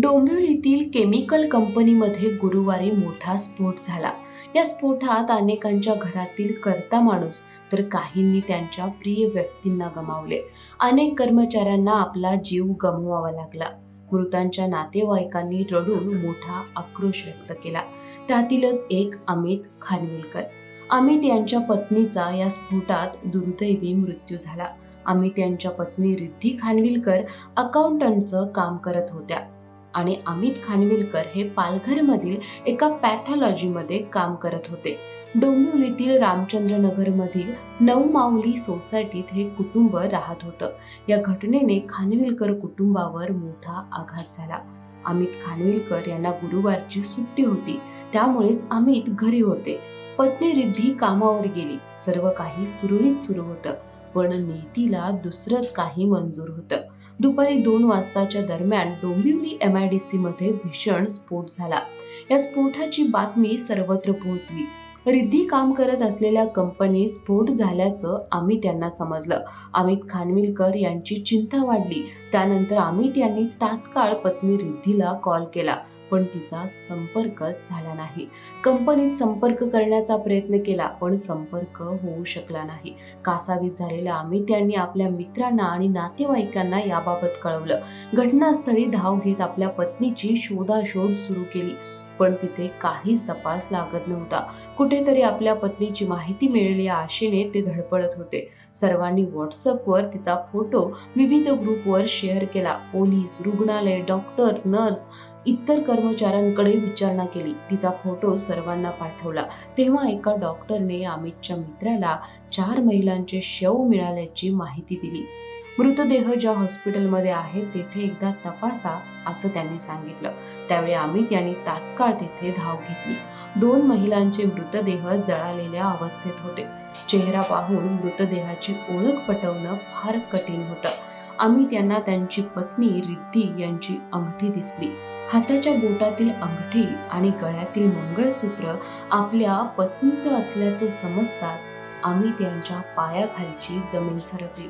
डोंबिवलीतील chemical कंपनीमध्ये गुरुवारी मोठा स्फोट झाला. या स्फोटात अनेकांच्या घरातील करता माणूस तर काहींनी त्यांच्या प्रिय व्यक्तींना गमावले. अनेक कर्मचाऱ्यांना आपला जीव गमवावा लागला. मृतांच्या नातेवाईकांनी रडून मोठा आक्रोश व्यक्त केला. त्यातीलच एक अमित खानविलकर. अमित यांच्या पत्नीचा या स्फोटात दुर्दैवी मृत्यू झाला. अमित यांच्या पत्नी रिद्धी खानविलकर अकाउंटंटचं काम करत होत्या. आणि अमित खानविलकर हे पालघरमधील एका पॅथॉलॉजीमध्ये काम करत होते. डोंबिवलीतील रामचंद्रनगरमधील नवमाऊली सोसायटीत हे कुटुंब राहत होतं. या घटनेने खानविलकर कुटुंबावर मोठा आघात झाला. अमित खानविलकर यांना गुरुवारची सुट्टी होती. त्यामुळेच अमित घरी होते. पत्नी रिद्धी कामावर गेली. सर्व काही सुरळीत सुरू होतं. पण नीतीला दुसरंच काही मंजूर होतं. दुपारी दोन वाजताच्या दरम्यान Dombivli M I D C मध्ये भीषण स्फोट झाला. या स्फोटाची बातमी सर्वत्र पोहोचली. रिद्धी काम करत असलेल्या कंपनीत स्फोट झाल्याचं आम्ही यांना समजलं. अमित खानविलकर यांची चिंता वाढली. त्यानंतर अमित यांनी तात्काळ पत्नी रिद्धीला कॉल केला. पण तिचा संपर्कच झाला नाही. कंपनीत संपर्क करण्याचा प्रयत्न केला पण संपर्क होऊ शकला नाही. कासावीस झालेल्या अमित यांनी आपल्या मित्रांना आणि नातेवाईकांना याबाबत कळवलं. घटनास्थळी धाव घेत आपल्या पत्नीची शोधाशोध सुरू केली पण तिथे काहीच तपास लागत नव्हता. कुठेतरी आपल्या पत्नीची माहिती मिळेल या आशेने ते धडपडत होते. सर्वांनी व्हॉट्सअपवर तिचा फोटो विविध ग्रुपवर शेअर केला. पोलीस रुग्णालय डॉक्टर नर्स इतर कर्मचाऱ्यांकडे विचारणा केली. तिचा फोटो सर्वांना पाठवला. तेव्हा एका डॉक्टरने अमितच्या मित्राला चार महिलांचे शव मिळाल्याची माहिती दिली. मृतदेह ज्या हॉस्पिटलमध्ये आहेत तेथे एकदा तपासा असं त्यांनी सांगितलं. त्यावेळी अमित यांनी तात्काळ तेथे धाव घेतली. दोन महिलांचे मृतदेह जळालेल्या अवस्थेत होते. चेहरा पाहून मृतदेहाची ओळख पटवणं फार कठीण होतं. अमित यांना त्यांची पत्नी रिद्धी यांची अंगठी दिसली. हाताच्या बोटातील अंगठी आणि गळ्यातील मंगळसूत्र आपल्या पत्नीचं असल्याचं समजतात आम्ही त्यांच्या पायाखालची जमीन सरकली.